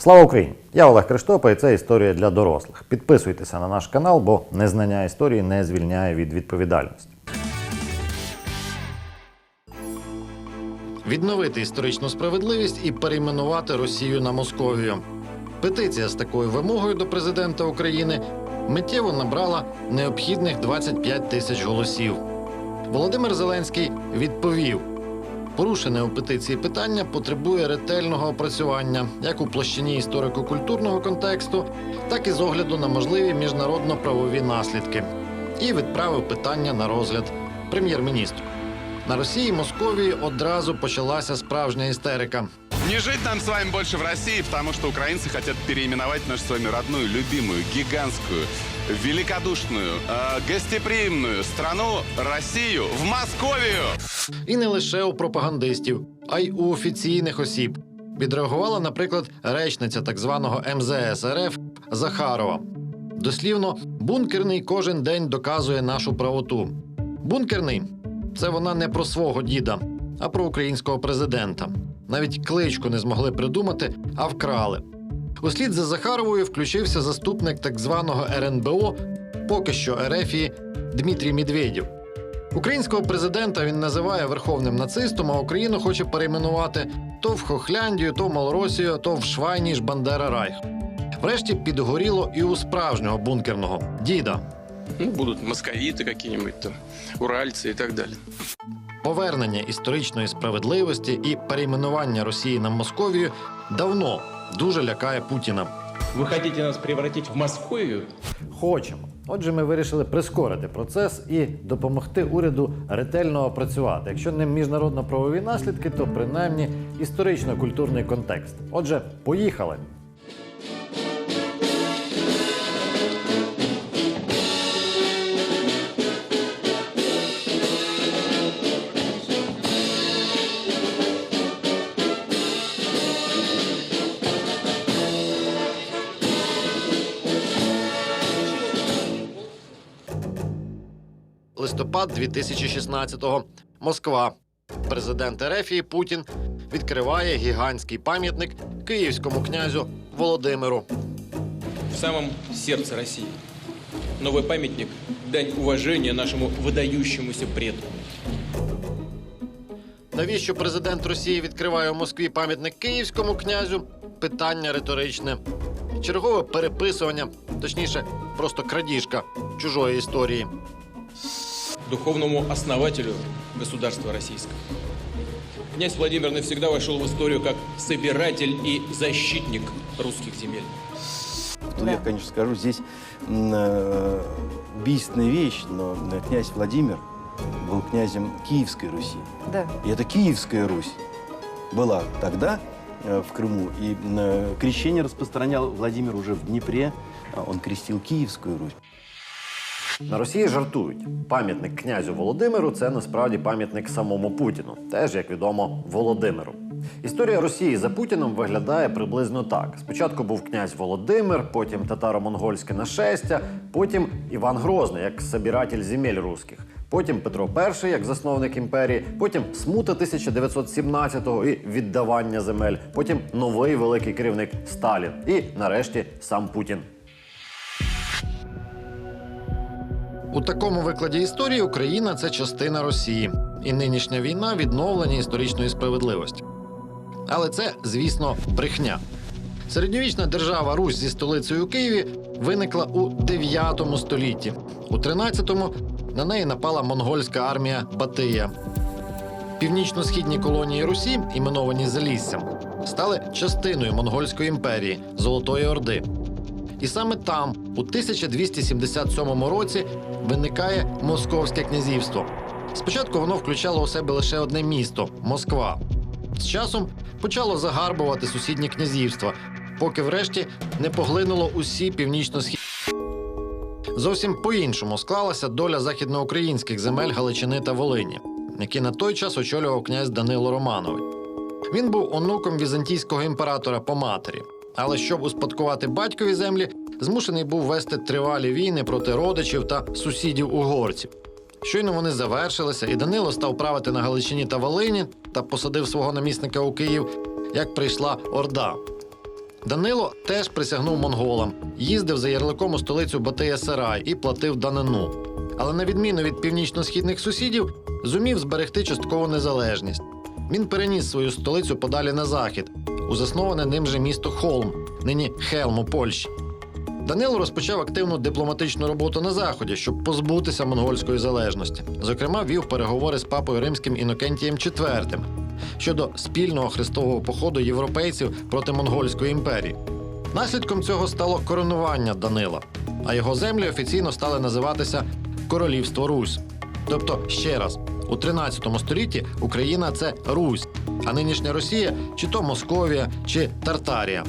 Слава Україні! Я Олег Криштопа і це історія для дорослих. Підписуйтеся на наш канал, бо незнання історії не звільняє від відповідальності. відновити історичну справедливість і перейменувати Росію на Московію. Петиція з такою вимогою до президента України миттєво набрала необхідних 25 тисяч голосів. Володимир Зеленський відповів: порушене у петиції питання потребує ретельного опрацювання як у площині історико-культурного контексту, так і з огляду на можливі міжнародно-правові наслідки. І відправив питання на розгляд прем'єр-міністру. На Росії Московії одразу почалася справжня істерика. Не жить нам с вами больше в России, потому что украинцы хотят переименовать нашу с вами родную, любимую, великодушную, э, гостеприимную страну Россию в Московию. І не лише у пропагандистів, а й у офіційних осіб. Відреагувала, наприклад, речниця так званого МЗС РФ Захарова. Дослівно, бункерний кожен день доказує нашу правоту. Бункерний це вона не про свого діда, а про українського президента. Навіть кличку не змогли придумати, а вкрали. Услід за Захаровою включився заступник так званого РНБО, поки що Ерефії Дмитрій Медведєв. Українського президента він називає верховним нацистом, а Україну хоче перейменувати то в Хохляндію, то в Малоросію, то в Швайніш Бандера Райх. Врешті підгоріло і у справжнього бункерного діда. Ну, будут московиты какие-нибудь там, уральцы и так далее. Повернення історичної справедливості і перейменування Росії на Московію давно дуже лякає Путіна. Ви хочете нас превратити в Москву? Хочемо. Отже, ми вирішили прискорити процес і допомогти уряду ретельно опрацювати. Якщо не міжнародно-правові наслідки, то принаймні історично-культурний контекст. Отже, поїхали. Листопад 2016-го. Москва. Президент Ерефії Путін відкриває гігантський пам'ятник київському князю Володимиру. В самом сердце России. Новый памятник – дань уважения нашему выдающемуся предку. Навіщо президент Росії відкриває у Москві пам'ятник київському князю? Питання риторичне. Чергове переписування, точніше, просто крадіжка чужої історії. Духовному основателю государства российского. Князь Владимир навсегда вошел в историю как собиратель и защитник русских земель. Тут я, конечно, скажу, здесь э, убийственная вещь, но э, князь Владимир был князем Киевской Руси. Да. И это Киевская Русь была тогда э, в Крыму. И крещение распространял Владимир уже в Днепре. А Он крестил Киевскую Русь. На Росії жартують. Пам'ятник князю Володимиру це насправді пам'ятник самому Путіну, теж, як відомо, Володимиру. Історія Росії за Путіном виглядає приблизно так: спочатку був князь Володимир, потім татаро-монгольське нашестя, потім Іван Грозний як собиратель земель руських. Потім Петро І як засновник імперії, потім смута 1917-го і віддавання земель, потім новий великий керівник Сталін, і нарешті сам Путін. У такому викладі історії Україна це частина Росії, і нинішня війна відновлення історичної справедливості. Але це, звісно, брехня. Середньовічна держава Русь зі столицею Києві виникла у 9 столітті. У 13-му на неї напала монгольська армія Батия. Північно-східні колонії Русі, іменовані Заліссям, стали частиною монгольської імперії Золотої Орди. І саме там, у 1277 році, виникає Московське князівство. Спочатку воно включало у себе лише одне місто Москва. З часом почало загарбувати сусідні князівства, поки врешті не поглинуло усі північно-східні. Зовсім по-іншому склалася доля західноукраїнських земель Галичини та Волині, які на той час очолював князь Данило Романович. Він був онуком візантійського імператора по матері, але щоб успадкувати батькові землі, змушений був вести тривалі війни проти родичів та сусідів угорців. Щойно вони завершилися, і Данило став правити на Галичині та Волині та посадив свого намісника у Київ, як прийшла Орда. Данило теж присягнув монголам, їздив за ярликом у столицю Батия-Сарай і платив данину. Але на відміну від північно-східних сусідів, зумів зберегти часткову незалежність. Він переніс свою столицю подалі на захід, у засноване ним же місто Холм, нині Хелм у Польщі. Данило розпочав активну дипломатичну роботу на заході, щоб позбутися монгольської залежності. Зокрема, вів переговори з папою римським Інокентієм IV щодо спільного хрестового походу європейців проти монгольської імперії. Наслідком цього стало коронування Данила, а його землі офіційно стали називатися Королівство Русь. Тобто, ще раз, у 13 столітті Україна це Русь, а нинішня Росія чи то Московія, чи Тартарія.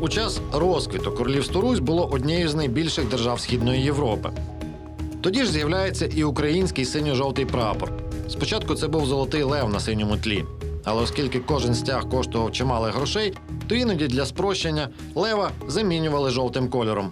У час розквіту Королівство Русь було однією з найбільших держав Східної Європи. Тоді ж з'являється і український синьо-жовтий прапор. Спочатку це був золотий лев на синьому тлі. Але оскільки кожен стяг коштував чималих грошей, то іноді для спрощення лева замінювали жовтим кольором.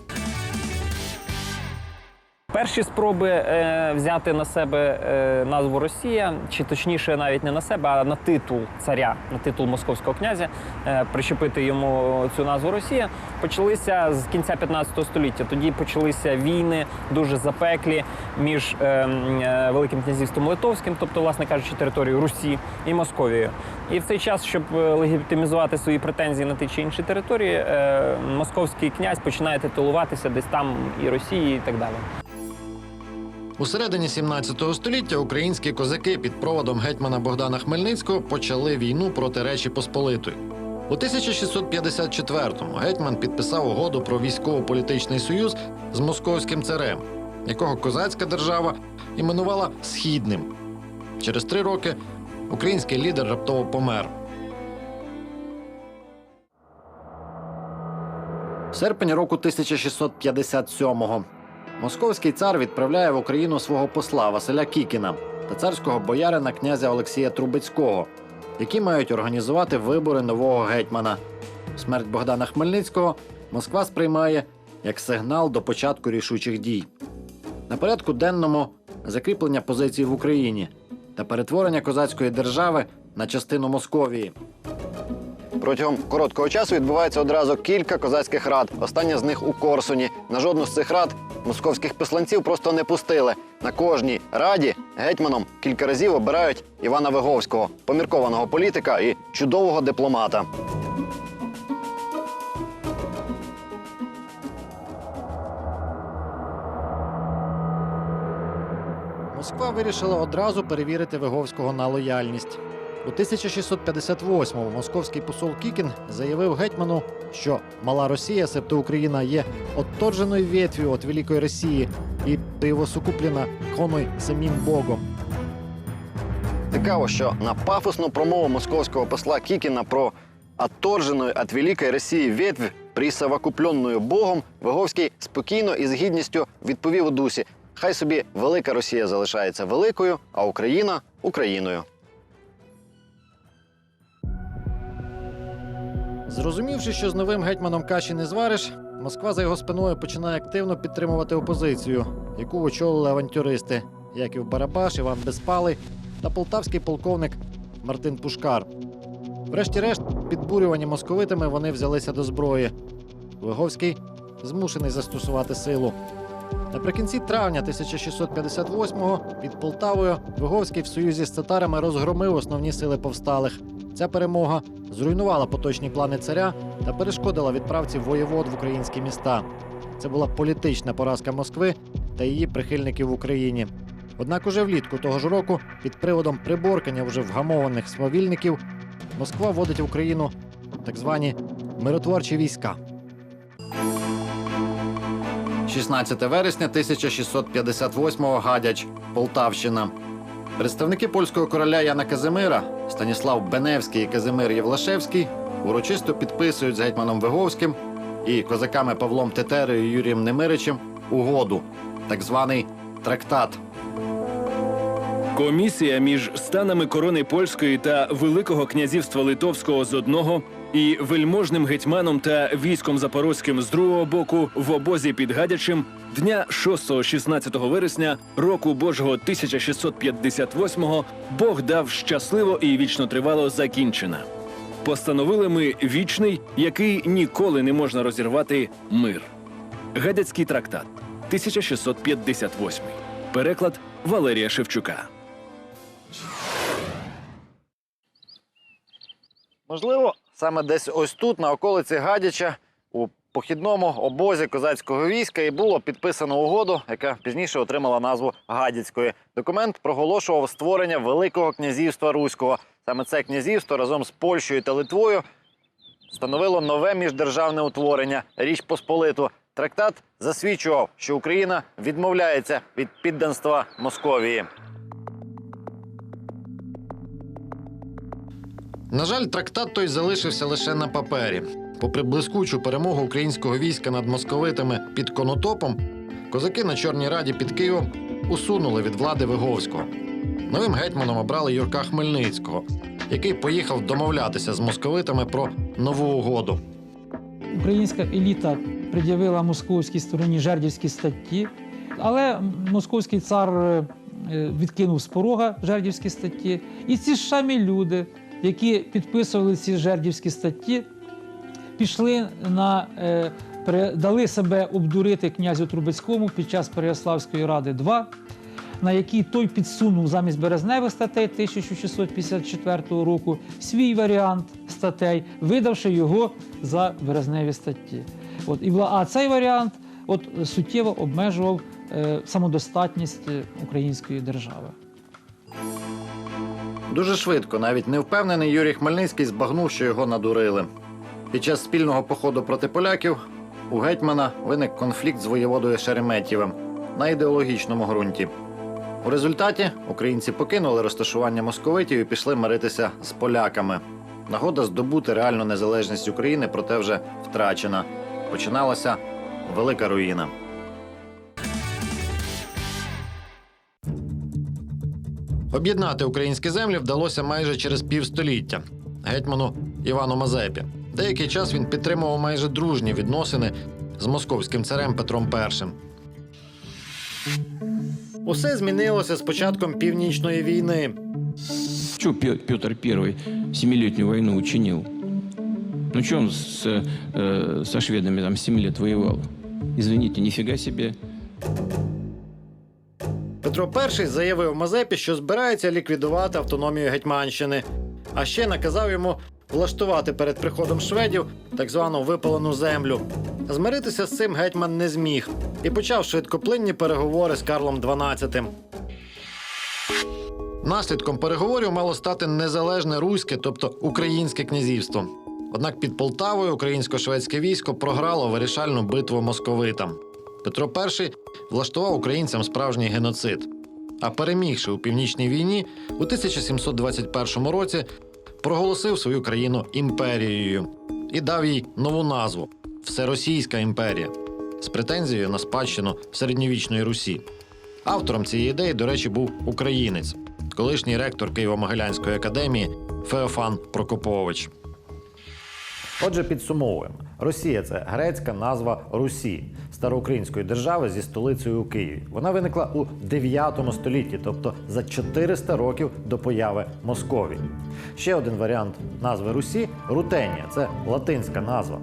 Перші спроби е, взяти на себе е, назву Росія, чи точніше, навіть не на себе, а на титул царя, на титул московського князя, е, прищепити йому цю назву Росія, почалися з кінця 15 століття. Тоді почалися війни дуже запеклі між е, е, Великим князівством Литовським, тобто, власне кажучи, територією Русі і Московією. І в цей час, щоб е, легітимізувати свої претензії на ті чи інші території, е, московський князь починає титулуватися десь там і Росії, і так далі. У середині 17 століття українські козаки під проводом гетьмана Богдана Хмельницького почали війну проти Речі Посполитої. У 1654-му гетьман підписав угоду про військово-політичний союз з московським царем, якого козацька держава іменувала Східним. Через три роки український лідер раптово помер. Серпень року 1657-го. Московський цар відправляє в Україну свого посла Василя Кікіна та царського боярина князя Олексія Трубецького, які мають організувати вибори нового гетьмана. Смерть Богдана Хмельницького Москва сприймає як сигнал до початку рішучих дій. На порядку денному закріплення позицій в Україні та перетворення козацької держави на частину Московії. Протягом короткого часу відбувається одразу кілька козацьких рад. Остання з них у Корсуні. На жодну з цих рад московських посланців просто не пустили. На кожній раді гетьманом кілька разів обирають Івана Виговського, поміркованого політика і чудового дипломата. Москва вирішила одразу перевірити Виговського на лояльність. У 1658-му московський посол Кікін заявив гетьману, що мала Росія, себто Україна, є отторженою ветв'ю від Великої Росії і присукуплена коною самим Богом. Цікаво, що на пафосну промову московського посла Кікіна про отторженую від Великої Росії ветвь, присовокупленную Богом, Виговський спокійно і з гідністю відповів у дусі: хай собі велика Росія залишається великою, а Україна Україною. Зрозумівши, що з новим гетьманом каші не звариш, Москва за його спиною починає активно підтримувати опозицію, яку очолили авантюристи Яків Барабаш, Іван Безпалий та полтавський полковник Мартин Пушкар. Врешті-решт, підбурювані московитами, вони взялися до зброї. Виговський змушений застосувати силу. Наприкінці травня 1658-го під Полтавою Виговський в союзі з татарами розгромив основні сили повсталих. Ця перемога зруйнувала поточні плани царя та перешкодила відправці воєвод в українські міста. Це була політична поразка Москви та її прихильників в Україні. Однак уже влітку того ж року, під приводом приборкання вже вгамованих свавільників, Москва вводить в Україну так звані миротворчі війська. 16 вересня 1658-го Гадяч, Полтавщина. Представники польського короля Яна Казимира Станіслав Беневський і Казимир Євлашевський урочисто підписують з гетьманом Виговським і козаками Павлом Тетерою і Юрієм Немиричем угоду, так званий трактат. Комісія між станами корони польської та Великого князівства Литовського з одного і вельможним гетьманом та військом запорозьким з другого боку в обозі під Гадячем дня 6-16 вересня року Божого 1658-го Бог дав щасливо і вічно тривало закінчена. постановили ми вічний, який ніколи не можна розірвати мир. Гадяцький трактат 1658. Переклад Валерія Шевчука. Можливо, саме десь ось тут, на околиці Гадяча, похідному обозі козацького війська і було підписано угоду, яка пізніше отримала назву Гадяцької. Документ проголошував створення Великого князівства Руського. Саме це князівство разом з Польщею та Литвою становило нове міждержавне утворення Річ Посполиту. Трактат засвідчував, що Україна відмовляється від підданства Московії. На жаль, трактат той залишився лише на папері. Попри блискучу перемогу українського війська над московитами під Конотопом, козаки на Чорній Раді під Києвом усунули від влади Виговського. Новим гетьманом обрали Юрка Хмельницького, який поїхав домовлятися з московитами про нову угоду. Українська еліта пред'явила московській стороні жердівські статті, але московський цар е, відкинув з порога жердівські статті. І ці ж самі люди, які підписували ці жердівські статті, пішли на е, дали себе обдурити князю Трубецькому під час Переяславської ради 2 на який той підсунув замість березневих статей 1654 року свій варіант статей, видавши його за березневі статті. От, і, а цей варіант от, суттєво обмежував е, самодостатність української держави. Дуже швидко, навіть невпевнений Юрій Хмельницький збагнув, що його надурили. Під час спільного походу проти поляків у гетьмана виник конфлікт з воєводою Шереметєвим на ідеологічному ґрунті. У результаті українці покинули розташування московитів і пішли миритися з поляками. Нагода здобути реальну незалежність України, проте вже втрачена. Починалася велика руїна. Об'єднати українські землі вдалося майже через півстоліття гетьману Івану Мазепі. Деякий час він підтримував майже дружні відносини з московським царем Петром І. Усе змінилося з початком північної війни. Что Петр I семилетнюю войну учинил? Ну что он с, э, со шведами там 7 лет воевал? Извините, нифига себе. Петро І заявив Мазепі, що збирається ліквідувати автономію Гетьманщини, а ще наказав йому влаштувати перед приходом шведів так звану випалену землю. Змиритися з цим гетьман не зміг і почав швидкоплинні переговори з Карлом XII. Наслідком переговорів мало стати незалежне руське, тобто українське князівство. Однак під Полтавою українсько-шведське військо програло вирішальну битву московитам. Петро І влаштував українцям справжній геноцид. А перемігши у північній війні, у 1721 році проголосив свою країну імперією і дав їй нову назву Всеросійська імперія з претензією на спадщину середньовічної Русі. Автором цієї ідеї, до речі, був українець, колишній ректор Києво-Могилянської академії Феофан Прокопович. Отже, підсумовуємо: Росія це грецька назва Русі, староукраїнської держави зі столицею у Києві. Вона виникла у 9 столітті, тобто за 400 років до появи Московії. Ще один варіант назви Русі Рутенія. Це латинська назва.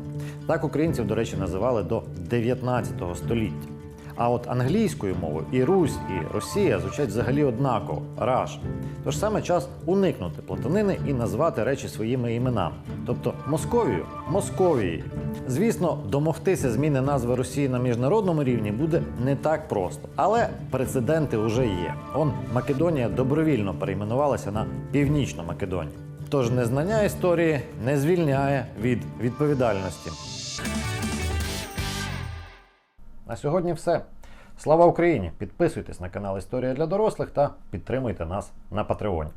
Так українців, до речі, називали до 19 століття. А от англійською мовою і Русь, і Росія звучать взагалі однаково раш. Тож саме час уникнути платанини і назвати речі своїми іменами. Тобто Московію Московією. Звісно, домогтися зміни назви Росії на міжнародному рівні буде не так просто, але прецеденти вже є. Он Македонія добровільно перейменувалася на Північну Македонію. Тож незнання історії не звільняє від відповідальності. На сьогодні все. Слава Україні! Підписуйтесь на канал Історія для дорослих та підтримуйте нас на Патреоні.